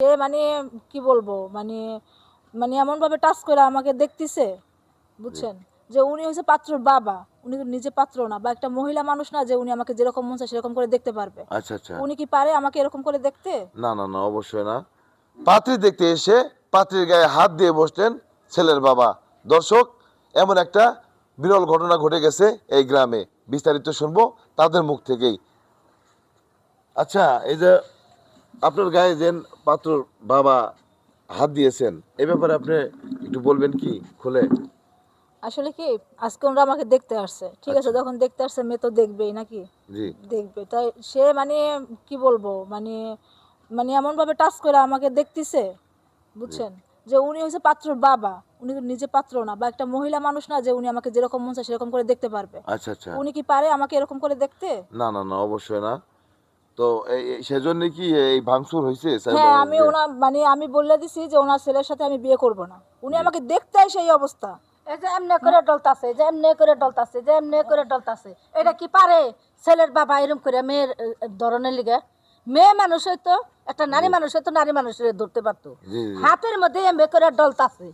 সে মানে কি বলব মানে মানে এমন ভাবে টাচ করে আমাকে দেখতেছে বুঝছেন? যে উনি হচ্ছে পাত্রর বাবা উনি তো নিজে পাত্র না বা একটা মহিলা মানুষ না যে উনি আমাকে যেরকম মন চায় সেরকম করে দেখতে পারবে। আচ্ছা আচ্ছা। উনি কি পারে আমাকে এরকম করে দেখতে? না না না অবশ্যই না। পাত্রী দেখতে এসে পাত্রীর গায়ে হাত দিয়ে বসলেন ছেলের বাবা। দর্শক এমন একটা বিরল ঘটনা ঘটে গেছে এই গ্রামে। বিস্তারিত শুনব তাদের মুখ থেকেই। আচ্ছা এই যে আপনার গায়ে যে পাত্রর বাবা হাত দিয়েছেন এই ব্যাপারে আপনি একটু বলবেন কি খুলে? আসলে কি আজকে ওরা আমাকে দেখতে আসছে ঠিক আছে যখন দেখতে আসছে মেয়ে তো দেখবেই নাকি? জি। দেখবে তাই সে মানে কি বলব মানে মানে এমন ভাবে টাচ করে আমাকে দেখতেছে বুঝছেন? যে উনি হচ্ছে পাত্রর বাবা উনি তো নিজে পাত্র না বা একটা মহিলা মানুষ না যে উনি আমাকে যেরকম মন চায় সেরকম করে দেখতে পারবে। আচ্ছা আচ্ছা। উনি কি পারে আমাকে এরকম করে দেখতে? না না না অবশ্যই না। তো সেজন্য কি এই ভাঙচুর হয়েছে হ্যাঁ আমি ওনা মানে আমি বলে দিছি যে ওনার ছেলের সাথে আমি বিয়ে করব না। উনি আমাকে দেখতে অবস্থা। এই যে এমনি করে ডলতাছে যে এমনি করে ডলতাছে যে এমনি করে ডলতাছে। এটা কি পারে? ছেলের বাবা এরকম করে মেয়ের ধরনের লিগে। মেয়ে মানুষ হয়তো একটা নারী মানুষ হয়তো নারী মানুষের ধরতে পারতো। হাতের মধ্যে এমনি করে ডলতাছে।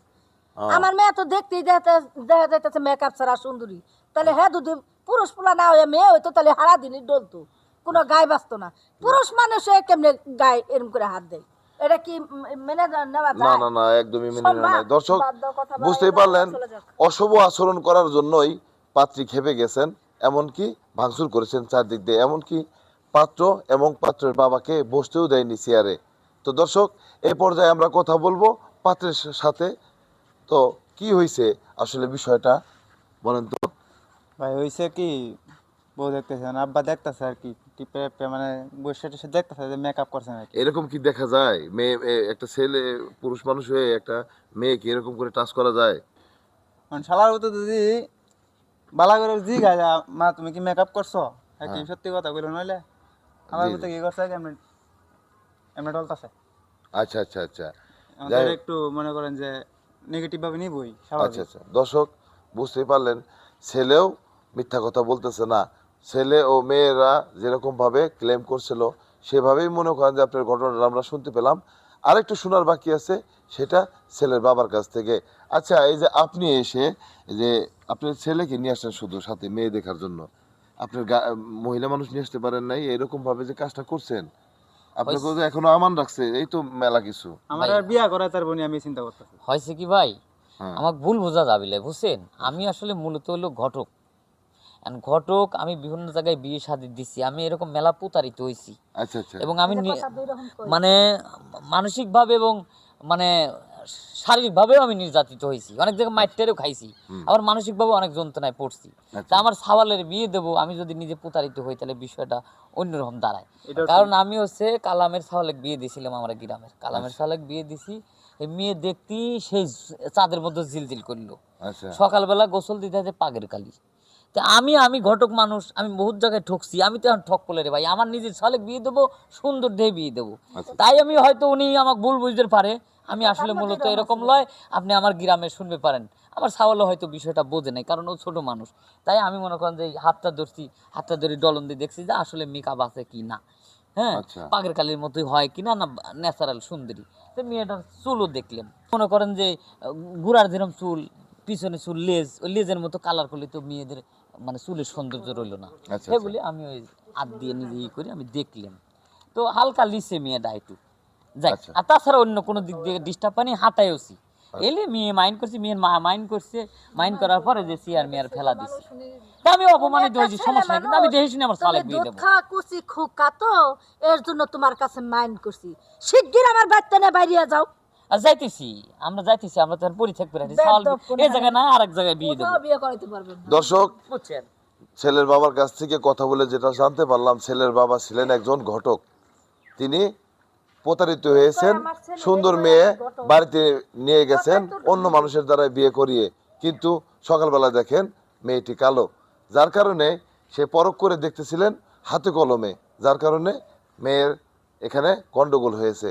আমার মেয়ে তো দেখতেই দেখা- যাইতেছে মেকআপ ছাড়া সুন্দরী। তাহলে হ্যাঁ যদি পুরুষ পোলা না হয়ে মেয়ে হইতো তাহলে হারা দিনই ডলতো। কোনো গায়ে বাঁচতো না। পুরুষ মানুষে কেমনে গায়ে এরম করে হাত দেয়? এটা কি মেনে নেওয়া না না না একদমই মেনে নেওয়া দর্শক বুঝতেই পারলেন অশুভ আচরণ করার জন্যই পাত্রী খেপে গেছেন এমনকি ভাঙচুর করেছেন চারদিক দিয়ে। এমনকি পাত্র এবং পাত্রের বাবাকে বসতেও দেয়নি চেয়ারে তো দর্শক এই পর্যায়ে আমরা কথা বলব পাত্রের সাথে। তো কি হয়েছে আসলে বিষয়টা বলেন তো। ভাই হয়েছে কি বউ দেখতেছে না আব্বা দেখতেছে আর কি টিপে টিপে মানে বসে টসে দেখতেছে যে মেকআপ করছে নাকি। এরকম কি দেখা যায়? মেয়ে এ- একটা ছেলে পুরুষ মানুষ হয়ে একটা মেয়েকে এরকম করে টাচ করা যায়? মানে শালার মতো যদি বালা করে জি গায় মা তুমি কি মেকআপ করছ? হ্যাঁ কি? সত্যি কথা কইলো নইলে আমার জি, মতো কি করছে এমনি এমনি ডলতাছে আচ্ছা আচ্ছা আচ্ছা। আমাদের যাই- একটু মনে করেন যে নেগেটিভ ভাবে নিবই আচ্ছা স্বাভাবিক। আচ্ছা দর্শক বুঝতে পারলেন ছেলেও মিথ্যা কথা বলতেছে না। ছেলে ও মেয়েরা যেরকম ভাবে ক্লেম করছিল সেভাবেই মনে করেন যে আপনার ঘটনাটা আমরা শুনতে পেলাম। আরেকটু শোনার বাকি আছে সেটা ছেলের বাবার কাছ থেকে। আচ্ছা এই যে আপনি এসে যে আপনার ছেলেকে নিয়ে আসছেন শুধু সাথে মেয়ে দেখার জন্য। আপনার মহিলা মানুষ নিয়ে আসতে পারেন নাই এরকম ভাবে যে কাজটা করছেন। আপনাকে তো এখনও আমান রাখছে এই তো মেলা কিছু। আমার আর বিয়া করা তার বোনই আমি চিন্তা করতেছি। হয়েছে কি ভাই? হ্যাঁ। আমাকে ভুল বোঝা যাবিলে বুঝছেন? আমি আসলে মূলত হলো ঘটক। And ঘটক আমি বিভিন্ন জায়গায় বিয়ে শাদি দিছি। আমি এরকম মেলা প্রতারিত হয়েছি আচ্ছা আচ্ছা। এবং আমি মানে মানসিকভাবে এবং মানে শারীরিকভাবেও আমি নির্যাতিত হয়েছি অনেক জায়গায় মাইটেরও খাইছি। আবার মানসিকভাবে অনেক যন্ত্রণায় পড়ছি। আচ্ছা। তা আমার সাওয়ালের বিয়ে দেবো আমি যদি নিজে প্রতারিত হই তাহলে বিষয়টা অন্যরকম দাঁড়ায়। কারণ আমি হচ্ছে কালামের সাওয়ালেক বিয়ে দিয়েছিলাম আমার গ্রামের। কালামের সাওয়ালেক বিয়ে দিছি। এই মেয়ে দেখতেই সেই চাঁদের মধ্যে জিলজিল করল। আচ্ছা। সকালবেলা গোসল দিতে পাগের কালি। তা আমি আমি ঘটক মানুষ আমি বহুত জায়গায় ঠকছি আমি তো এখন ঠক করলে রে ভাই। আমার নিজের সালেক বিয়ে দেবো সুন্দর দেহে বিয়ে দেবো। আচ্ছা। তাই আমি হয়তো উনি আমাকে ভুল বুঝতে পারে। আমি আসলে মূলত এরকম লয় আপনি আমার গ্রামে শুনতে পারেন। আমার সাওয়ালও হয়তো বিষয়টা বোঝে নাই কারণ ও ছোট মানুষ। তাই আমি মনে করেন যে হাতটা ধরছি হাতটা ধরে ডলন দিয়ে দেখছি যে আসলে মেকআপ আছে কি না। হ্যাঁ আচ্ছা। পাগের কালির মতোই হয় কিনা না ন্যাচারাল সুন্দরী। তো মেয়েটার চুলও দেখলাম মনে করেন যে গুড়ার যেরকম চুল পিছনে চুল লেজ ওই লেজের মতো কালার করলে তো মেয়েদের মানে চুলের সৌন্দর্য রইল না। আচ্ছা। সেগুলি আমি ওই হাত দিয়ে নিজে ই করে আমি দেখলাম। তো হালকা লিসে মেয়েটা একটু যাই আচ্ছা। আর তাছাড়া অন্য কোনো দিক দিয়ে ডিস্টার্ব পানি হাঁটাইওছি এলে মেয়ে মাইন্ড করছি মেয়ের মা মাইন্ড করছে মাইন্ড করার পরে যে সিয়ার মেয়ার ফেলা দিছে। তা আমি অপমানিত হয়েছি সমস্যা নেই কিন্তু আমি দেখে শুনে আমার সালেক বিয়ে দেবো। খা কুচি খোকা তো এর জন্য তোমার কাছে মাইন্ড করছি। শিগগির আমার বাড়িতে নিয়ে বাইরে যাও। আর যাইতেছি আমরা যাইতেছি আমরা তখন পরীক্ষা করে আছি সাল বেদ্যপ কোন এই জায়গায় না আরেক জায়গায় বিয়ে দেবো। বিয়ে করাইতে পারবেন দর্শক বুঝছেন? ছেলের বাবার কাছ থেকে কথা বলে যেটা জানতে পারলাম ছেলের বাবা ছিলেন একজন ঘটক। তিনি প্রতারিত হয়েছেন সুন্দর মেয়ে বাড়িতে নিয়ে গেছেন অন্য মানুষের দ্বারা বিয়ে করিয়ে। কিন্তু সকালবেলা দেখেন মেয়েটি কালো। যার কারণে সে পরখ করে দেখতেছিলেন হাতে কলমে। যার কারণে মেয়ের এখানে গন্ডগোল হয়েছে।